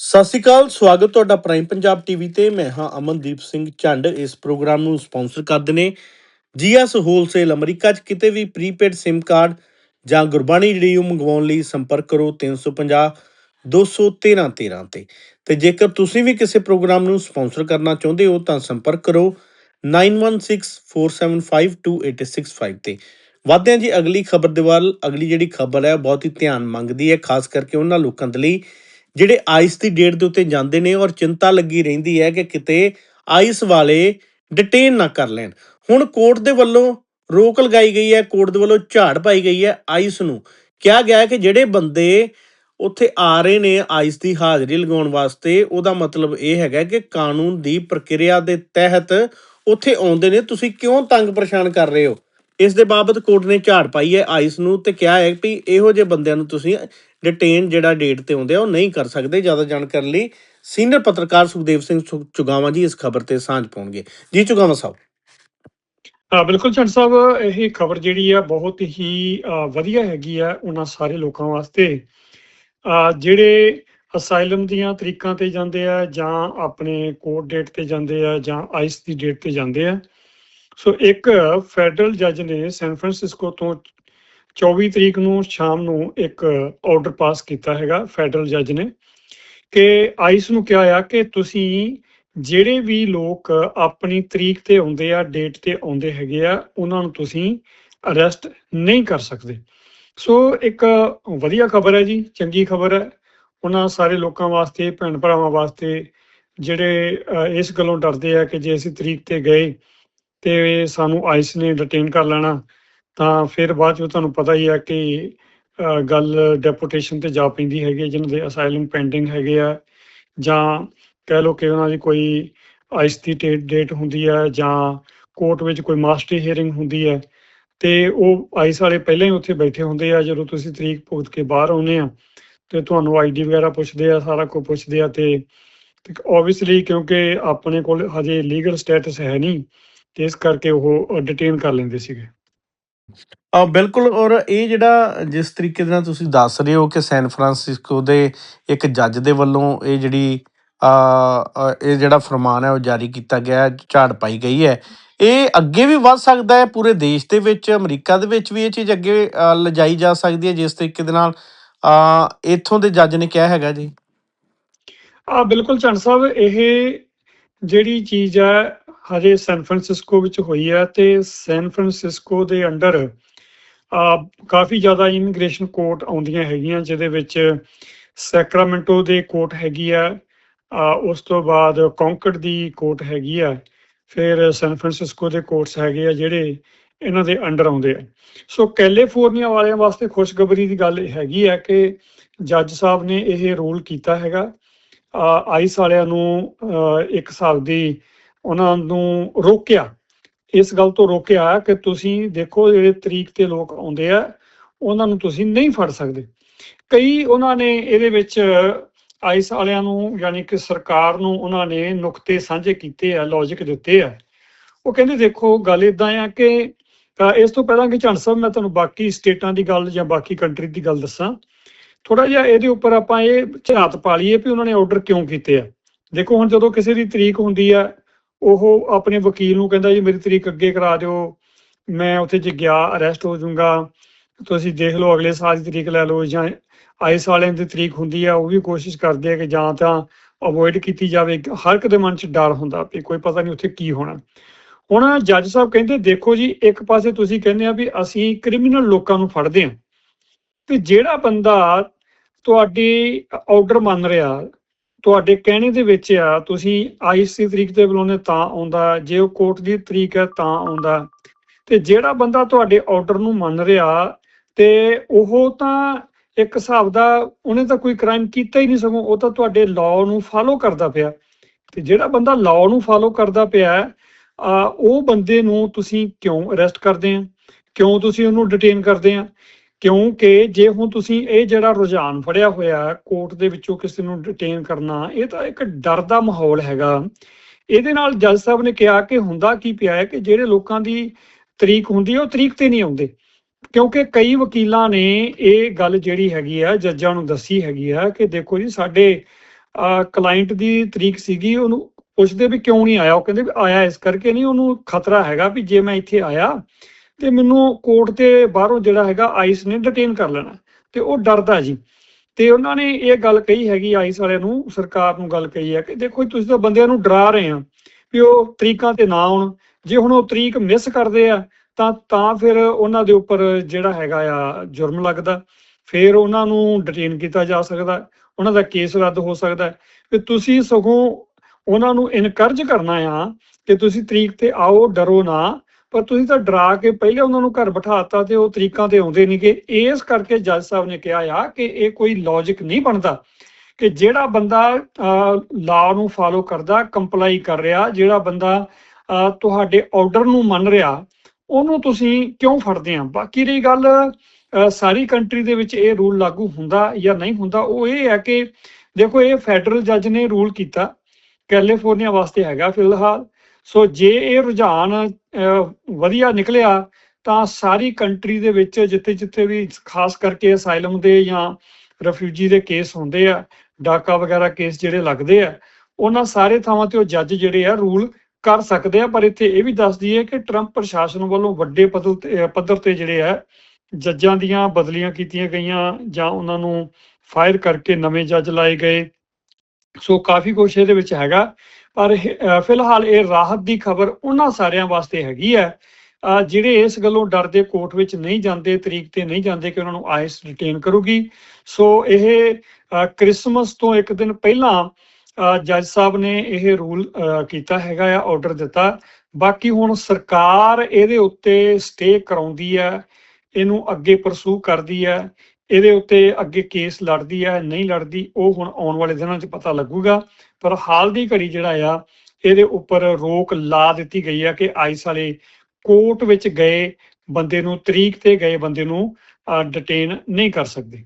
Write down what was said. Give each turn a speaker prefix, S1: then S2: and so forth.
S1: ਸਤਿ ਸ਼੍ਰੀ ਅਕਾਲ, ਸਵਾਗਤ ਤੁਹਾਡਾ ਪ੍ਰਾਈਮ ਪੰਜਾਬ ਟੀਵੀ ਤੇ। ਮੈਂ ਹਾਂ ਅਮਨਦੀਪ ਸਿੰਘ ਝੰਡ। ਇਸ ਪ੍ਰੋਗਰਾਮ ਨੂੰ ਸਪਾਂਸਰ ਕਰਦੇ ਨੇ ਜੀਐਸ ਹੋਲਸੇਲ ਅਮਰੀਕਾ 'ਚ। ਕਿਤੇ ਵੀ ਪ੍ਰੀਪੇਡ SIM ਕਾਰਡ ਜਾਂ ਗੁਰਬਾਣੀ ਰੇਡੀਓ ਮੰਗਵਾਉਣ ਲਈ ਸੰਪਰਕ ਕਰੋ 350 213 13 ਤੇ। ਤੇ ਜੇਕਰ ਤੁਸੀਂ ਵੀ ਕਿਸੇ ਪ੍ਰੋਗਰਾਮ ਨੂੰ ਸਪਾਂਸਰ ਕਰਨਾ ਚਾਹੁੰਦੇ ਹੋ ਤਾਂ ਸੰਪਰਕ ਕਰੋ 9164752865 ਤੇ। ਵਾਦਿਆਂ ਜੀ ਅਗਲੀ ਖਬਰ ਦੇ ਵੱਲ ਅਗਲੀ ਜਿਹੜੀ ਖਬਰ ਹੈ ਬਹੁਤ ਹੀ ਧਿਆਨ ਮੰਗਦੀ ਹੈ, ਖਾਸ ਕਰਕੇ ਉਹਨਾਂ ਲੋਕਾਂ ਦੇ ਲਈ ਜਿਹੜੇ ਆਈਸ ਦੀ ਡੇਟ ਦੇ ਉੱਤੇ ਜਾਂਦੇ ਨੇ ਔਰ ਚਿੰਤਾ ਲੱਗੀ ਰਹਿੰਦੀ ਹੈ ਕਿ ਕਿਤੇ ਆਈਸ ਵਾਲੇ ਡਿਟੇਨ ਨਾ ਕਰ ਲੈਣ। ਹੁਣ ਕੋਰਟ ਦੇ ਵੱਲੋਂ ਰੋਕ ਲਗਾਈ ਗਈ ਹੈ, ਕੋਰਟ ਦੇ ਵੱਲੋਂ ਝਾੜ ਪਾਈ ਗਈ ਹੈ ਆਈਸ ਨੂੰ। ਕਿਹਾ ਗਿਆ ਹੈ ਕਿ ਜਿਹੜੇ ਬੰਦੇ ਉੱਥੇ ਆ ਰਹੇ ਨੇ ਆਈਸ ਦੀ ਹਾਜ਼ਰੀ ਲਗਾਉਣ ਵਾਸਤੇ, ਉਹਦਾ ਮਤਲਬ ਇਹ ਹੈਗਾ ਕਿ ਕਾਨੂੰਨ ਦੀ ਪ੍ਰਕਿਰਿਆ ਦੇ ਤਹਿਤ ਉੱਥੇ ਆਉਂਦੇ ਨੇ। ਤੁਸੀਂ ਕਿਉਂ ਤੰਗ ਪਰੇਸ਼ਾਨ ਕਰ ਰਹੇ ਹੋ? ਇਸ ਦੇ ਬਾਬਤ ਕੋਰਟ ਨੇ ਝਾੜ ਪਾਈ ਹੈ ਆਈਸ ਨੂੰ ਤੇ ਕਿਹਾ ਹੈ ਵੀ ਇਹੋ ਜਿਹੇ ਬੰਦਿਆਂ ਨੂੰ ਤੁਸੀਂ ਡਿਟੇਨ ਜਿਹੜਾ ਡੇਟ ਤੇ ਆਉਂਦੇ ਆ, ਉਹ ਨਹੀਂ ਕਰ ਸਕਦੇ। ਜ਼ਿਆਦਾ ਜਾਣਕਾਰੀ ਲਈ ਸੀਨੀਅਰ ਪੱਤਰਕਾਰ ਸੁਖਦੇਵ ਸਿੰਘ ਸੁ- ਚੁਗਾਵਾਂ ਜੀ ਇਸ ਖਬਰ ਤੇ ਸਾਂਝ ਪਾਉਣਗੇ। ਜੀ, ਚੁਗਾਵਾਂ ਸਾਹਿਬ।
S2: ਆ ਬਿਲਕੁਲ ਚੰਦ ਸਾਹਿਬ, ਇਹ ਖਬਰ ਜਿਹੜੀ ਆ ਬਹੁਤ ਹੀ ਵਧੀਆ ਹੈਗੀ ਆ ਉਹਨਾਂ ਸਾਰੇ ਲੋਕਾਂ ਵਾਸਤੇ। ਜਿਹੜੇ ਅਸਾਈਲਮ ਦੀਆਂ ਤਰੀਕਾਂ ਤੇ ਜਾਂਦੇ ਆ ਜਾਂ ਆਪਣੇ ਕੋਰਟ ਡੇਟ ਤੇ ਜਾਂਦੇ ਆ ਜਾਂ ਆਈਸ ਦੀ ਡੇਟ ਤੇ ਜਾਂਦੇ ਆ ਸੋ ਇੱਕ ਫੈਡਰਲ ਜੱਜ ਨੇ ਸੈਨ ਫਰਾਂਸਿਸਕੋ ਤੋਂ 24 ਤਰੀਕ ਨੂੰ ਸ਼ਾਮ ਨੂੰ ਇੱਕ ਆਰਡਰ ਪਾਸ ਕੀਤਾ ਹੈਗਾ, ਫੈਡਰਲ ਜੱਜ ਨੇ, ਕਿ ਆਈਸ ਨੂੰ ਕਿਹਾ ਆ ਕਿ ਤੁਸੀਂ ਜਿਹੜੇ ਵੀ ਲੋਕ ਆਪਣੀ ਤਰੀਕ ਤੇ ਆਉਂਦੇ ਆ, ਡੇਟ ਤੇ ਆਉਂਦੇ ਹੈਗੇ ਆ, ਉਹਨਾਂ ਨੂੰ ਤੁਸੀਂ ਅਰੈਸਟ ਨਹੀਂ ਕਰ ਸਕਦੇ। ਸੋ ਇੱਕ ਵਧੀਆ ਖਬਰ ਹੈ ਜੀ, ਚੰਗੀ ਖਬਰ ਹੈ। ਉਹਨਾਂ ਸਾਰੇ ਲੋਕਾਂ ਵਾਸਤੇ, ਭੈਣ ਭਰਾਵਾਂ ਵਾਸਤੇ ਜਿਹੜੇ ਇਸ ਗੱਲੋਂ ਡਰਦੇ ਆ ਕਿ ਜੇ ਅਸੀਂ ਤਰੀਕ ਤੇ ਗਏ ਤੇ ਸਾਨੂੰ ਆਈਸ ਨੇ ਡਿਟੇਨ ਕਰ ਲੈਣਾ। ਤਾਂ ਫਿਰ ਬਾਅਦ ਚ ਤੁਹਾਨੂੰ ਪਤਾ ਹੀ ਆ ਕਿ ਗੱਲ ਡੈਪੂਟੇਸ਼ਨ ਤੇ ਜਾ ਪੈਂਦੀ ਹੈਗੀ ਹੈ, ਜਿਨ੍ਹਾਂ ਦੇ ਅਸਾਈਲਮ ਪੈਂਡਿੰਗ ਹੈਗੇ ਆ। ਜਾਂ ਕਹਿ ਲਓ ਕਿ ਉਹਨਾਂ ਦੀ ਕੋਈ ਆਈਸ ਦੀ ਡੇਟ ਹੁੰਦੀ ਹੈ ਜਾਂ ਕੋਰਟ ਵਿੱਚ ਕੋਈ ਮਾਸਟਰੀ ਹੀਅਰਿੰਗ ਹੁੰਦੀ ਹੈ ਤੇ ਉਹ ਆਈਸ ਵਾਲੇ ਪਹਿਲਾਂ ਹੀ ਉੱਥੇ ਬੈਠੇ ਹੁੰਦੇ ਆ ਜਦੋਂ ਤੁਸੀਂ ਤਰੀਕ ਭੁਗਤ ਕੇ ਬਾਹਰ ਆਉਨੇ ਆ। ਤੇ ਤੁਹਾਨੂੰ ਆਈਡੀ ਵਗੈਰਾ ਪੁੱਛਦੇ ਆ ਸਾਰਾ ਕੁਝ ਪੁੱਛਦੇ ਆ ਤੇ ਆਬਵੀਅਸਲੀ ਕਿਉਂਕਿ ਆਪਣੇ ਕੋਲ ਹਜੇ ਲੀਗਲ ਸਟੇਟਸ ਹੈ ਨਹੀਂ। ਇਸ ਕਰਕੇ ਉਹ ਡਿਟੇਨ ਕਰ ਲੈਂਦੇ ਸੀਗੇ।
S1: ਆ ਬਿਲਕੁਲ ਔਰ ਇਹ ਜਿਹੜਾ ਜਿਸ ਤਰੀਕੇ ਦੇ ਨਾਲ ਤੁਸੀਂ ਦੱਸ ਰਹੇ ਹੋ ਕਿ ਸੈਨ ਫਰਾਂਸਿਸਕੋ ਦੇ ਇੱਕ ਜੱਜ ਦੇ ਵੱਲੋਂ ਇਹ ਜਿਹੜੀ ਆ ਇਹ ਜਿਹੜਾ ਫਰਮਾਨ ਹੈ ਉਹ ਜਾਰੀ ਕੀਤਾ ਗਿਆ ਹੈ, ਝਾੜ ਪਾਈ ਗਈ ਹੈ। ਇਹ ਅੱਗੇ ਵੀ ਵੱਧ ਸਕਦਾ ਹੈ ਪੂਰੇ ਦੇਸ਼ ਦੇ ਵਿੱਚ ਅਮਰੀਕਾ ਦੇ ਵਿੱਚ ਵੀ ਇਹ ਚੀਜ਼ ਅੱਗੇ ਲਿਜਾਈ ਜਾ ਸਕਦੀ ਹੈ ਜਿਸ ਤਰੀਕੇ ਦੇ ਨਾਲ ਆ ਇੱਥੋਂ ਦੇ ਜੱਜ ਨੇ ਕਿਹਾ ਹੈਗਾ ਜੀ?
S2: ਆ ਬਿਲਕੁਲ ਚੰਦ ਸਾਹਿਬ ਇਹ ਜਿਹੜੀ ਚੀਜ਼ ਹੈ ਹਜੇ ਸੈਨ ਫਰਾਂਸਿਸਕੋ ਵਿੱਚ ਹੋਈ ਹੈ ਤੇ ਸੈਨ ਫਰਾਂਸਿਸਕੋ ਦੇ ਅੰਡਰ ਕਾਫੀ ਜ਼ਿਆਦਾ ਇਮੀਗ੍ਰੇਸ਼ਨ ਕੋਰਟ ਆਉਂਦੀਆਂ ਹੈਗੀਆਂ ਜਿਹਦੇ ਵਿੱਚ ਸੈਕਰਾਮੈਂਟੋ ਦੇ ਕੋਰਟ ਹੈਗੀ ਆ ਉਸ ਤੋਂ ਬਾਅਦ ਕੌਂਕੜ ਦੀ ਕੋਰਟ ਹੈਗੀ ਆ ਫਿਰ ਸੈਨ ਫਰਾਂਸਿਸਕੋ ਦੇ ਕੋਰਟਸ ਹੈਗੇ ਆ ਜਿਹੜੇ ਇਹਨਾਂ ਦੇ ਅੰਡਰ ਆਉਂਦੇ ਆ। ਸੋ ਕੈਲੀਫੋਰਨੀਆ ਵਾਲਿਆਂ ਵਾਸਤੇ ਖੁਸ਼ਖਬਰੀ ਦੀ ਗੱਲ ਹੈਗੀ ਆ ਕਿ ਜੱਜ ਸਾਹਿਬ ਨੇ ਇਹ ਰੂਲ ਕੀਤਾ ਹੈਗਾ। ਆਈਸ ਵਾਲਿਆਂ ਨੂੰ ਅ, ਇੱਕ ਹਿਸਾਬ ਦੀ ਉਹਨਾਂ ਨੂੰ ਰੋਕਿਆ। ਇਸ ਗੱਲ ਤੋਂ ਰੋਕਿਆ ਕਿ ਤੁਸੀਂ ਦੇਖੋ ਜਿਹੜੇ ਤਰੀਕ ਤੇ ਲੋਕ ਆਉਂਦੇ ਆ, ਉਹਨਾਂ ਨੂੰ ਤੁਸੀਂ ਨਹੀਂ ਫੜ ਸਕਦੇ। ਕਈ ਉਹਨਾਂ ਨੇ ਇਹਦੇ ਵਿੱਚ ਆਈਸ ਵਾਲਿਆਂ ਨੂੰ ਯਾਨੀ ਕਿ ਸਰਕਾਰ ਨੂੰ ਉਹਨਾਂ ਨੇ ਨੁਕਤੇ ਸਾਂਝੇ ਕੀਤੇ ਆ ਲੌਜੀਕ ਦਿੱਤੇ ਆ। ਉਹ ਕਹਿੰਦੇ ਦੇਖੋ, ਗੱਲ ਇਦਾਂ ਆ ਕਿ ਇਸ ਤੋਂ ਪਹਿਲਾਂ ਕਿ ਝੰਡ ਸਾਹਿਬ, ਮੈਂ ਤੁਹਾਨੂੰ ਬਾਕੀ ਸਟੇਟਾਂ ਦੀ ਗੱਲ ਜਾਂ ਬਾਕੀ ਕੰਟਰੀ ਦੀ ਗੱਲ ਦੱਸਾਂ। ਥੋੜਾ ਜਿਹਾ ਇਹਦੇ ਉੱਪਰ ਆਪਾਂ ਇਹ ਝਾਤ ਪਾ ਲਈਏ ਵੀ ਉਹਨਾਂ ਨੇ ਆਰਡਰ ਕਿਉਂ ਕੀਤੇ ਆ। ਦੇਖੋ ਹੁਣ ਜਦੋਂ ਕਿਸੇ ਦੀ ਤਰੀਕ ਹੁੰਦੀ ਆ ਉਹ ਆਪਣੇ ਵਕੀਲ ਨੂੰ ਕਹਿੰਦਾ ਜੀ, ਮੇਰੀ ਤਰੀਕ ਅੱਗੇ ਕਰਾ ਦਿਓ, ਮੈਂ ਉੱਥੇ ਜੇ ਗਿਆ ਅਰੈਸਟ ਹੋ ਜਾਊਂਗਾ ਤੁਸੀਂ ਦੇਖ ਲਓ ਅਗਲੇ ਸਾਲ ਦੀ ਤਰੀਕ ਲੈ ਲਓ ਜਾਂ ਆਈਸ ਵਾਲਿਆਂ ਦੀ ਤਰੀਕ ਹੁੰਦੀ ਆ, ਉਹ ਵੀ ਕੋਸ਼ਿਸ਼ ਕਰਦੇ ਆ ਕਿ ਜਾਂ ਤਾਂ ਅਵੋਇਡ ਕੀਤੀ ਜਾਵੇ। ਹਰ ਇੱਕ ਦੇ ਮਨ 'ਚ ਡਰ ਹੁੰਦਾ ਵੀ ਕੋਈ ਪਤਾ ਨਹੀਂ ਉੱਥੇ ਕੀ ਹੋਣਾ। ਹੁਣ ਜੱਜ ਸਾਹਿਬ ਕਹਿੰਦੇ, ਦੇਖੋ ਜੀ, ਇੱਕ ਪਾਸੇ ਤੁਸੀਂ ਕਹਿੰਦੇ ਆ ਵੀ ਅਸੀਂ ਕ੍ਰਿਮੀਨਲ ਲੋਕਾਂ ਨੂੰ ਫੜਦੇ ਆ, ਤੇ ਜਿਹੜਾ ਬੰਦਾ ਤੁਹਾਡੀ ਆਰਡਰ ਮੰਨ ਰਿਹਾ ਤੁਹਾਡੇ ਕਹਿਣੇ ਦੇ ਵਿੱਚ ਆ, ਤੁਸੀਂ ਆਈਸ ਤਰੀਕ ਤੇ ਬੁਲਾਉਂਦੇ ਤਾਂ ਆਉਂਦਾ, ਜੇ ਉਹ ਕੋਰਟ ਦੀ ਤਰੀਕ ਹੈ ਤਾਂ ਆਉਂਦਾ। ਤੇ ਜਿਹੜਾ ਬੰਦਾ ਤੁਹਾਡੇ ਆਰਡਰ ਨੂੰ ਮੰਨ ਰਿਹਾ ਤੇ ਉਹ ਤਾਂ ਇੱਕ ਹਿਸਾਬ ਦਾ ਉਹਨੇ ਤਾਂ ਕੋਈ ਕ੍ਰਾਈਮ ਕੀਤਾ ਹੀ ਨਹੀਂ ਸਗੋਂ, ਉਹ ਤਾਂ ਤੁਹਾਡੇ ਲਾਅ ਨੂੰ ਫਾਲੋ ਕਰਦਾ ਪਿਆ। ਤੇ ਜਿਹੜਾ ਬੰਦਾ ਲਾਅ ਨੂੰ ਫਾਲੋ ਕਰਦਾ ਪਿਆ ਉਹ ਬੰਦੇ ਨੂੰ ਤੁਸੀਂ ਕਿਉਂ ਅਰੈਸਟ ਕਰਦੇ ਆ? ਕਿਉਂ ਤੁਸੀਂ ਉਹਨੂੰ ਡਿਟੇਨ ਕਰਦੇ ਆ? ਕਿਉਂਕਿ ਜੇ ਹੁਣ ਤੁਸੀਂ ਇਹ ਜਿਹੜਾ ਰੁਝਾਨ ਫੜਿਆ ਹੋਇਆ ਕੋਰਟ ਦੇ ਵਿੱਚੋਂ ਕਿਸੇ ਨੂੰ ਡਿਟੇਨ ਕਰਨਾ, ਇਹ ਤਾਂ ਇੱਕ ਡਰ ਦਾ ਮਾਹੌਲ ਹੈਗਾ। ਇਹਦੇ ਨਾਲ ਜੱਜ ਸਾਹਿਬ ਨੇ ਕਿਹਾ ਕਿ ਹੁੰਦਾ ਕੀ ਪਿਆ ਹੈ ਕਿ ਜਿਹੜੇ ਲੋਕਾਂ ਦੀ ਤਰੀਕ ਹੁੰਦੀ ਹੈ, ਉਹ ਤਰੀਕ ਤੇ ਨਹੀਂ ਆਉਂਦੇ। ਕਿਉਂਕਿ ਕਈ ਵਕੀਲਾਂ ਨੇ ਇਹ ਗੱਲ ਜਿਹੜੀ ਹੈਗੀ ਆ ਜੱਜਾਂ ਨੂੰ ਦੱਸੀ ਹੈਗੀ ਆ ਕਿ ਦੇਖੋ ਜੀ, ਸਾਡੇ ਕਲਾਇੰਟ ਦੀ ਤਰੀਕ ਸੀਗੀ, ਉਹਨੂੰ ਪੁੱਛਦੇ ਵੀ ਕਿਉਂ ਨਹੀਂ ਆਇਆ? ਉਹ ਕਹਿੰਦੇ ਵੀ ਆਇਆ ਇਸ ਕਰਕੇ ਨਹੀਂ, ਉਹਨੂੰ ਖਤਰਾ ਹੈਗਾ ਵੀ ਜੇ ਮੈਂ ਇੱਥੇ ਆਇਆ ਤੇ ਮੈਨੂੰ ਕੋਰਟ ਤੇ ਬਾਹਰੋਂ ਜਿਹੜਾ ਹੈਗਾ ਆਈਸ ਨੇ ਡਿਟੇਨ ਕਰ ਲੈਣਾ। ਤੇ ਉਹ ਡਰਦਾ ਜੀ। ਤੇ ਉਹਨਾਂ ਨੇ ਇਹ ਗੱਲ ਕਹੀ ਹੈਗੀ ਆਈਸ ਵਾਲਿਆਂ ਨੂੰ, ਸਰਕਾਰ ਨੂੰ ਗੱਲ ਕਹੀ ਹੈ ਕਿ ਦੇਖੋ ਤੁਸੀਂ ਤਾਂ ਬੰਦਿਆਂ ਨੂੰ ਡਰਾ ਰਹੇ ਆ ਵੀ ਉਹ ਤਰੀਕਾਂ ਤੇ ਨਾ ਆਉਣ। ਜੇ ਹੁਣ ਉਹ ਤਰੀਕ ਮਿਸ ਕਰਦੇ ਆ, ਤਾਂ ਤਾਂ ਫਿਰ ਉਹਨਾਂ ਦੇ ਉੱਪਰ ਜਿਹੜਾ ਹੈਗਾ ਆ ਜੁਰਮ ਲੱਗਦਾ। ਫਿਰ ਉਹਨਾਂ ਨੂੰ ਡਿਟੇਨ ਕੀਤਾ ਜਾ ਸਕਦਾ। ਉਹਨਾਂ ਦਾ ਕੇਸ ਰੱਦ ਹੋ ਸਕਦਾ। ਵੀ ਤੁਸੀਂ ਸਗੋਂ ਉਹਨਾਂ ਨੂੰ ਇਨਕਰਜ ਕਰਨਾ ਆ ਕਿ ਤੁਸੀਂ ਤਰੀਕ ਤੇ ਆਓ, ਡਰੋ ਨਾ। ਪਰ ਤੁਸੀਂ ਤਾਂ ਡਰਾ ਕੇ ਪਹਿਲੇ ਉਹਨਾਂ ਨੂੰ ਘਰ ਬਿਠਾਤਾ ਤੇ ਉਹ ਤਰੀਕਾਂ ਤੇ ਆਉਂਦੇ ਨਹੀਂਗੇ ਇਸ ਕਰਕੇ ਜੱਜ ਸਾਹਿਬ ਨੇ ਕਿਹਾ ਆ ਕਿ ਇਹ ਕੋਈ ਲੌਜੀਕ ਨਹੀਂ ਬਣਦਾ ਕਿ ਜਿਹੜਾ ਬੰਦਾ ਲਾ ਨੂੰ ਫਾਲੋ ਕਰਦਾ ਕੰਪਲਾਈ ਕਰ ਰਿਹਾ, ਜਿਹੜਾ ਬੰਦਾ ਤੁਹਾਡੇ ਆਰਡਰ ਨੂੰ ਮੰਨ ਰਿਹਾ, ਉਹਨੂੰ ਤੁਸੀਂ ਕਿਉਂ ਫੜਦੇ ਆ? ਬਾਕੀ ਰਹੀ ਗੱਲ ਸਾਰੀ ਕੰਟਰੀ ਦੇ ਵਿੱਚ ਇਹ ਰੂਲ ਲਾਗੂ ਹੁੰਦਾ ਜਾਂ ਨਹੀਂ ਹੁੰਦਾ, ਉਹ ਇਹ ਹੈ ਕਿ ਦੇਖੋ ਇਹ ਫੈਡਰਲ ਜੱਜ ਨੇ ਰੂਲ ਕੀਤਾ। ਕੈਲੀਫੋਰਨੀਆ ਵਾਸਤੇ ਹੈਗਾ ਫਿਲਹਾਲ। ਸੋ ਜੇ ਇਹ ਰੁਝਾਨ ਅਹ, ਵਧੀਆ ਨਿਕਲਿਆ ਤਾਂ ਸਾਰੀ ਕੰਟਰੀ ਦੇ ਵਿੱਚ ਜਿੱਥੇ ਜਿੱਥੇ ਵੀ ਖਾਸ ਕਰਕੇ ਅਸਾਈਲਮ ਦੇ ਜਾਂ ਰਿਫਿਊਜੀ ਦੇ ਕੇਸ ਹੁੰਦੇ ਆ ਡਾਕਾ ਵਗੈਰਾ ਕੇਸ ਜਿਹੜੇ ਲੱਗਦੇ ਆ ਉਹਨਾਂ ਸਾਰੇ ਥਾਵਾਂ ਤੇ ਉਹ ਜੱਜ ਜਿਹੜੇ ਆ ਰੂਲ ਕਰ ਸਕਦੇ ਆ ਪਰ ਇੱਥੇ ਇਹ ਵੀ ਦੱਸ ਦਈਏ ਕਿ ਟਰੰਪ ਪ੍ਰਸ਼ਾਸਨ ਵੱਲੋਂ ਵੱਡੇ ਪੱਧਰ ਤੇ ਪੱਧਰ ਤੇ ਜਿਹੜੇ ਆ ਜੱਜਾਂ ਦੀਆਂ ਬਦਲੀਆਂ ਕੀਤੀਆਂ ਗਈਆਂ ਜਾਂ ਉਹਨਾਂ ਨੂੰ ਫਾਇਰ ਕਰਕੇ ਨਵੇਂ ਜੱਜ ਲਾਏ ਗਏ। ਸੋ ਕਾਫੀ ਕੁਛ ਇਹਦੇ ਵਿੱਚ ਹੈਗਾ। ਪਰ ਫਿਲਹਾਲ ਇਹ ਰਾਹਤ ਦੀ ਖਬਰ ਉਹਨਾਂ ਸਾਰਿਆਂ ਵਾਸਤੇ ਹੈਗੀ ਹੈ। ਜਿਹੜੇ ਇਸ ਗੱਲੋਂ ਡਰਦੇ ਕੋਰਟ ਵਿੱਚ ਨਹੀਂ ਜਾਂਦੇ, ਤਰੀਕ ਤੇ ਨਹੀਂ ਜਾਂਦੇ ਕਿ ਉਹਨਾਂ ਨੂੰ ਆਈਸ ਰਿਟੇਨ ਕਰੂਗੀ। ਸੋ ਇਹ ਕ੍ਰਿਸਮਸ ਤੋਂ ਇੱਕ ਦਿਨ ਪਹਿਲਾਂ ਜੱਜ ਸਾਹਿਬ ਨੇ ਇਹ ਰੂਲ ਕੀਤਾ ਹੈਗਾ ਆ, ਆਰਡਰ ਦਿੱਤਾ। ਬਾਕੀ ਹੁਣ ਸਰਕਾਰ ਇਹਦੇ ਉੱਤੇ ਸਟੇ ਕਰਾਉਂਦੀ ਹੈ, ਇਹਨੂੰ ਅੱਗੇ ਪਰਸੂ ਕਰਦੀ ਹੈ। ਇਹਦੇ ਉੱਤੇ ਅੱਗੇ ਕੇਸ ਲੜਦੀ ਹੈ ਨਹੀਂ ਲੜਦੀ, ਉਹ ਹੁਣ ਆਉਣ ਵਾਲੇ ਦਿਨਾਂ 'ਚ ਪਤਾ ਲੱਗੂਗਾ। ਪਰ ਹਾਲ ਦੀ ਘੜੀ ਜਿਹੜਾ ਆ, ਇਹਦੇ ਉੱਪਰ ਰੋਕ ਲਾ ਦਿੱਤੀ ਗਈ ਹੈ ਕਿ ਆਈਸ ਵਾਲੇ ਕੋਰਟ ਵਿੱਚ ਗਏ ਬੰਦੇ ਨੂੰ, ਤਰੀਕ ਤੇ ਗਏ ਬੰਦੇ ਨੂੰ ਡਿਟੇਨ ਨਹੀਂ ਕਰ ਸਕਦੇ।